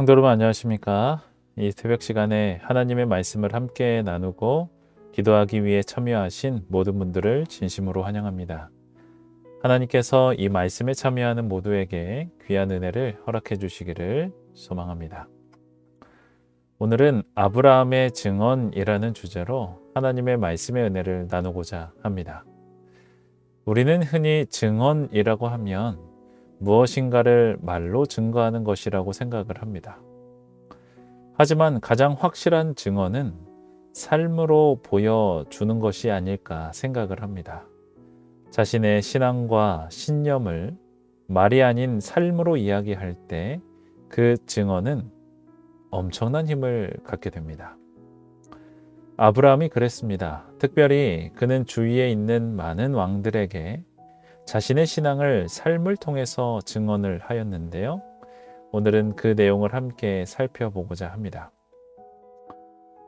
성도 여러분 안녕하십니까? 이 새벽 시간에 하나님의 말씀을 함께 나누고 기도하기 위해 참여하신 모든 분들을 진심으로 환영합니다. 하나님께서 이 말씀에 참여하는 모두에게 귀한 은혜를 허락해 주시기를 소망합니다. 오늘은 아브라함의 증언이라는 주제로 하나님의 말씀의 은혜를 나누고자 합니다. 우리는 흔히 증언이라고 하면 무엇인가를 말로 증거하는 것이라고 생각을 합니다. 하지만 가장 확실한 증언은 삶으로 보여주는 것이 아닐까 생각을 합니다. 자신의 신앙과 신념을 말이 아닌 삶으로 이야기할 때 그 증언은 엄청난 힘을 갖게 됩니다. 아브라함이 그랬습니다. 특별히 그는 주위에 있는 많은 왕들에게 자신의 신앙을 삶을 통해서 증언을 하였는데요. 오늘은 그 내용을 함께 살펴보고자 합니다.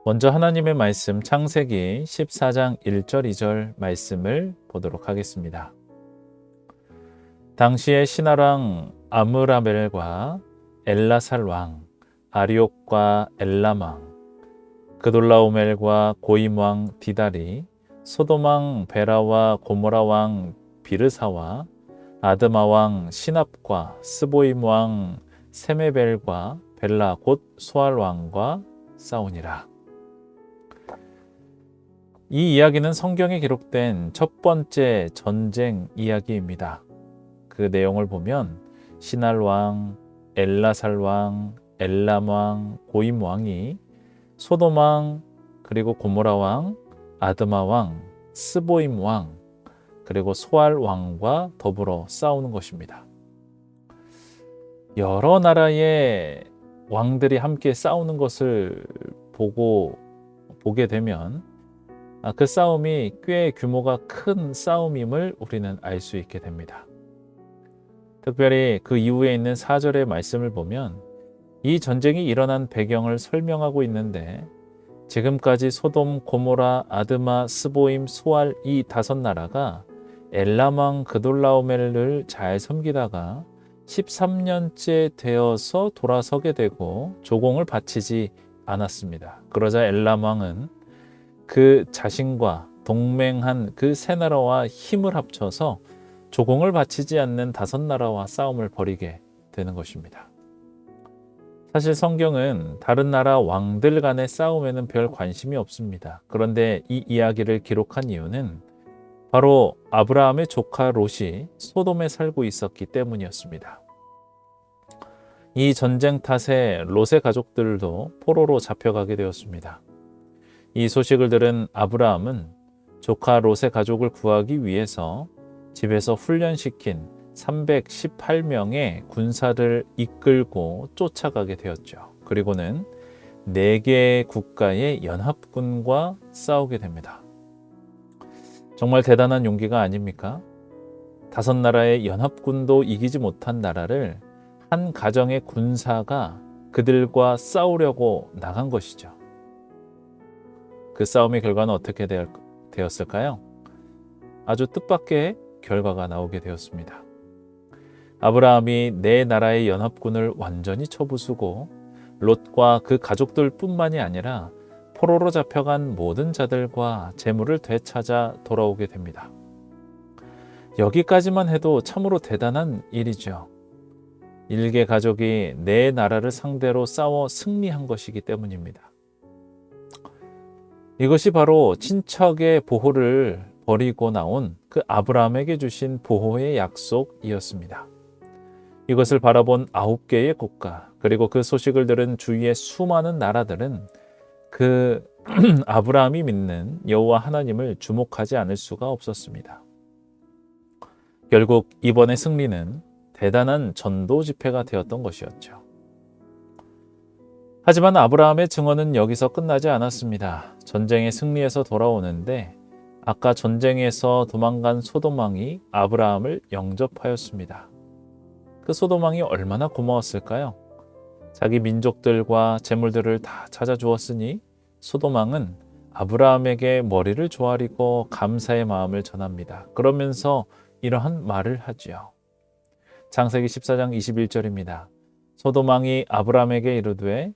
먼저 하나님의 말씀 창세기 14장 1절 2절 말씀을 보도록 하겠습니다. 당시의 신하랑 아므라벨과 엘라살 왕, 아리옥과 왕, 그돌라오멜과 고임 왕 디다리, 소돔 왕 베라와 고모라 왕 비르사와 아드마 왕 시납과 스보임 왕 세메벨과 벨라 곧 소알 왕과 싸우니라. 이 이야기는 성경에 기록된 첫 번째 전쟁 이야기입니다. 그 내용을 보면 시날 왕, 엘라살 왕, 엘람 왕, 고임 왕이 소돔 왕, 그리고 고모라 왕, 아드마 왕, 스보임 왕, 그리고 소알 왕과 더불어 싸우는 것입니다. 여러 나라의 왕들이 함께 싸우는 것을 보고 보게 되면 아, 그 싸움이 꽤 규모가 큰 싸움임을 우리는 알 수 있게 됩니다. 특별히 그 이후에 있는 4절의 말씀을 보면 이 전쟁이 일어난 배경을 설명하고 있는데 지금까지 소돔, 고모라, 아드마, 스보임, 소알 이 다섯 나라가 엘라망 그돌라오멜을 잘 섬기다가 13년째 되어서 돌아서게 되고 조공을 바치지 않았습니다. 그러자 엘라망은 그 자신과 동맹한 그 세 나라와 힘을 합쳐서 조공을 바치지 않는 다섯 나라와 싸움을 벌이게 되는 것입니다. 사실 성경은 다른 나라 왕들 간의 싸움에는 별 관심이 없습니다. 그런데 이 이야기를 기록한 이유는 바로 아브라함의 조카 롯이 소돔에 살고 있었기 때문이었습니다. 이 전쟁 탓에 롯의 가족들도 포로로 잡혀가게 되었습니다. 이 소식을 들은 아브라함은 조카 롯의 가족을 구하기 위해서 집에서 훈련시킨 318명의 군사를 이끌고 쫓아가게 되었죠. 그리고는 네 개의 국가의 연합군과 싸우게 됩니다. 정말 대단한 용기가 아닙니까? 다섯 나라의 연합군도 이기지 못한 나라를 한 가정의 군사가 그들과 싸우려고 나간 것이죠. 그 싸움의 결과는 어떻게 되었을까요? 아주 뜻밖의 결과가 나오게 되었습니다. 아브라함이 네 나라의 연합군을 완전히 쳐부수고 롯과 그 가족들뿐만이 아니라 포로로 잡혀간 모든 자들과 재물을 되찾아 돌아오게 됩니다. 여기까지만 해도 참으로 대단한 일이죠. 일개 가족이 네 나라를 상대로 싸워 승리한 것이기 때문입니다. 이것이 바로 친척의 보호를 버리고 나온 그 아브라함에게 주신 보호의 약속이었습니다. 이것을 바라본 아홉 개의 국가 그리고 그 소식을 들은 주위의 수많은 나라들은 그 아브라함이 믿는 여호와 하나님을 주목하지 않을 수가 없었습니다. 결국 이번의 승리는 대단한 전도 집회가 되었던 것이었죠. 하지만 아브라함의 증언은 여기서 끝나지 않았습니다. 전쟁의 승리에서 돌아오는데 아까 전쟁에서 도망간 소돔왕이 아브라함을 영접하였습니다. 그 소돔왕이 얼마나 고마웠을까요? 자기 민족들과 재물들을 다 찾아주었으니 소돔왕은 아브라함에게 머리를 조아리고 감사의 마음을 전합니다. 그러면서 이러한 말을 하지요. 창세기 14장 21절입니다. 소돔왕이 아브라함에게 이르되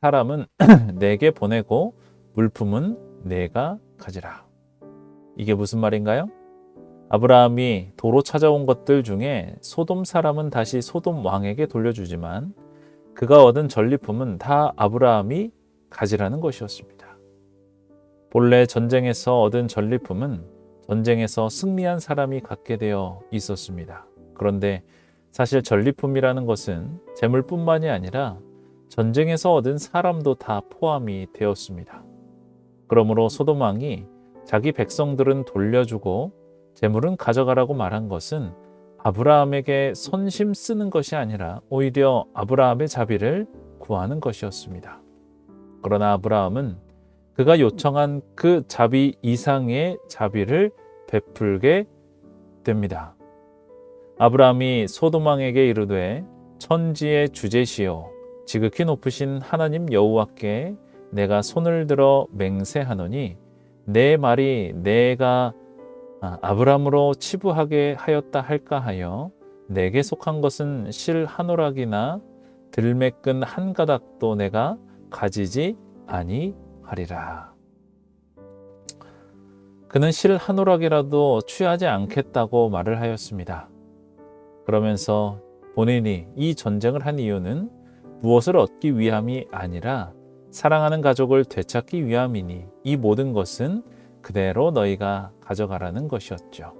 사람은 내게 보내고 물품은 내가 가지라. 이게 무슨 말인가요? 아브라함이 도로 찾아온 것들 중에 소돔 사람은 다시 소돔 왕에게 돌려주지만 그가 얻은 전리품은 다 아브라함이 가지라는 것이었습니다. 본래 전쟁에서 얻은 전리품은 전쟁에서 승리한 사람이 갖게 되어 있었습니다. 그런데 사실 전리품이라는 것은 재물뿐만이 아니라 전쟁에서 얻은 사람도 다 포함이 되었습니다. 그러므로 소돔 왕이 자기 백성들은 돌려주고 재물은 가져가라고 말한 것은 아브라함에게 선심 쓰는 것이 아니라 오히려 아브라함의 자비를 구하는 것이었습니다. 그러나 아브라함은 그가 요청한 그 자비 이상의 자비를 베풀게 됩니다. 아브라함이 소돔왕에게 이르되 천지의 주제시요 지극히 높으신 하나님 여호와께 내가 손을 들어 맹세하노니 내 말이 내가 아, 아브라함으로 치부하게 하였다 할까 하여 내게 속한 것은 실 한 오락이나 들매끈 한 가닥도 내가 가지지 아니하리라. 그는 실 한 오락이라도 취하지 않겠다고 말을 하였습니다. 그러면서 본인이 이 전쟁을 한 이유는 무엇을 얻기 위함이 아니라 사랑하는 가족을 되찾기 위함이니 이 모든 것은 그대로 너희가 가져가라는 것이었죠.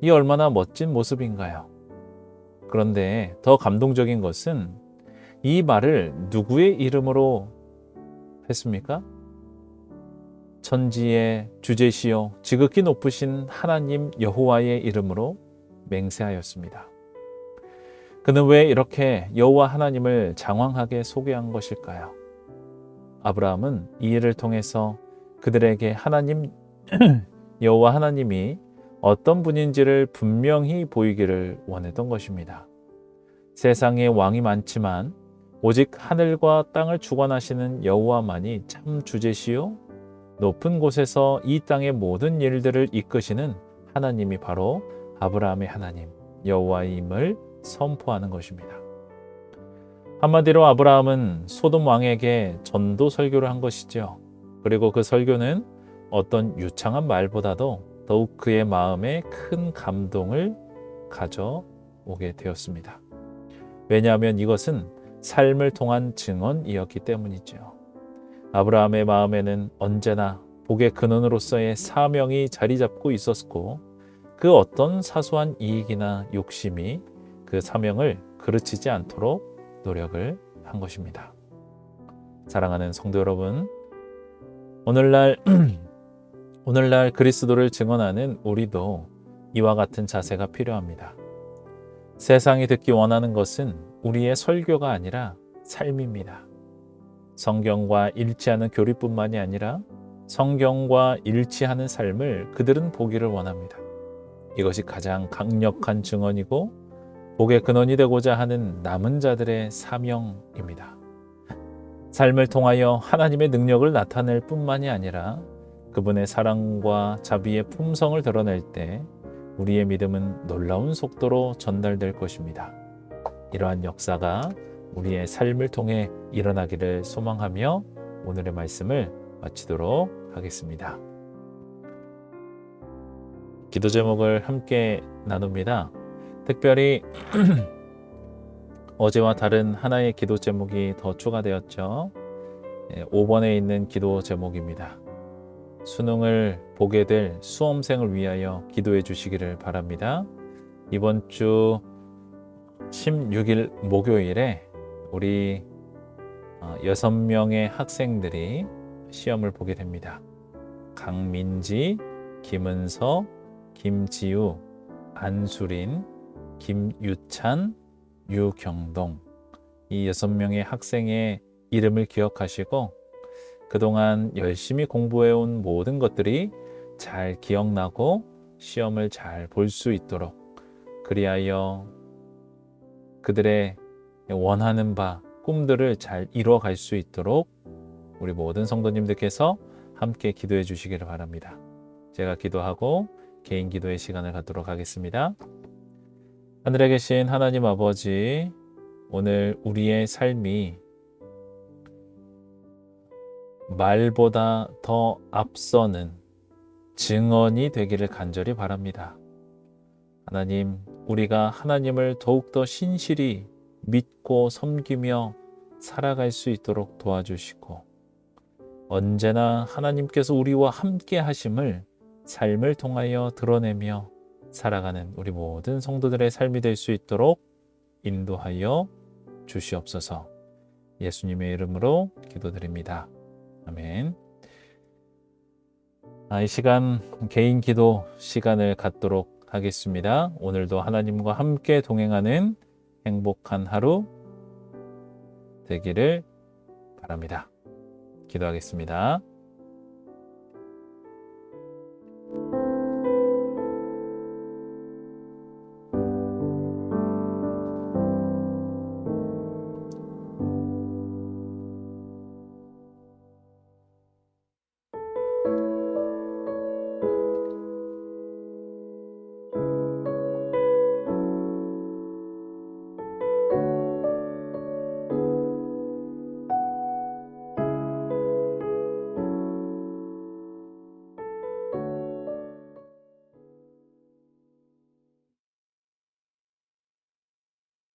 이 얼마나 멋진 모습인가요? 그런데 더 감동적인 것은 이 말을 누구의 이름으로 했습니까? 천지의 주제시요 지극히 높으신 하나님 여호와의 이름으로 맹세하였습니다. 그는 왜 이렇게 여호와 하나님을 장황하게 소개한 것일까요? 아브라함은 이 일을 통해서 그들에게 하나님 여호와 하나님이 어떤 분인지를 분명히 보이기를 원했던 것입니다. 세상에 왕이 많지만 오직 하늘과 땅을 주관하시는 여호와만이 참 주제시요 높은 곳에서 이 땅의 모든 일들을 이끄시는 하나님이 바로 아브라함의 하나님 여호와임을 선포하는 것입니다. 한마디로 아브라함은 소돔 왕에게 전도 설교를 한 것이죠. 그리고 그 설교는 어떤 유창한 말보다도 더욱 그의 마음에 큰 감동을 가져오게 되었습니다. 왜냐하면 이것은 삶을 통한 증언이었기 때문이죠. 아브라함의 마음에는 언제나 복의 근원으로서의 사명이 자리 잡고 있었고 그 어떤 사소한 이익이나 욕심이 그 사명을 그르치지 않도록 노력을 한 것입니다. 사랑하는 성도 여러분, 오늘날 오늘날 그리스도를 증언하는 우리도 이와 같은 자세가 필요합니다. 세상이 듣기 원하는 것은 우리의 설교가 아니라 삶입니다. 성경과 일치하는 교리뿐만이 아니라 성경과 일치하는 삶을 그들은 보기를 원합니다. 이것이 가장 강력한 증언이고 복의 근원이 되고자 하는 남은 자들의 사명입니다. 삶을 통하여 하나님의 능력을 나타낼 뿐만이 아니라 그분의 사랑과 자비의 품성을 드러낼 때 우리의 믿음은 놀라운 속도로 전달될 것입니다. 이러한 역사가 우리의 삶을 통해 일어나기를 소망하며 오늘의 말씀을 마치도록 하겠습니다. 기도 제목을 함께 나눕니다. 특별히 어제와 다른 하나의 기도 제목이 더 추가되었죠. 5번에 예, 있는 기도 제목입니다. 수능을 보게 될 수험생을 위하여 기도해 주시기를 바랍니다. 이번 주 16일 목요일에 우리 6명의 어, 학생들이 시험을 보게 됩니다. 강민지, 김은서, 김지우, 안수린, 김유찬, 유경동 이 여섯 명의 학생의 이름을 기억하시고 그동안 열심히 공부해온 모든 것들이 잘 기억나고 시험을 잘 볼 수 있도록 그리하여 그들의 원하는 바 꿈들을 잘 이루어갈 수 있도록 우리 모든 성도님들께서 함께 기도해 주시기를 바랍니다. 제가 기도하고 개인 기도의 시간을 갖도록 하겠습니다. 하늘에 계신 하나님 아버지, 오늘 우리의 삶이 말보다 더 앞서는 증언이 되기를 간절히 바랍니다. 하나님, 우리가 하나님을 더욱더 신실히 믿고 섬기며 살아갈 수 있도록 도와주시고, 언제나 하나님께서 우리와 함께 하심을 삶을 통하여 드러내며 살아가는 우리 모든 성도들의 삶이 될 수 있도록 인도하여 주시옵소서. 예수님의 이름으로 기도드립니다. 아멘. 아, 이 시간 개인 기도 시간을 갖도록 하겠습니다. 오늘도 하나님과 함께 동행하는 행복한 하루 되기를 바랍니다. 기도하겠습니다.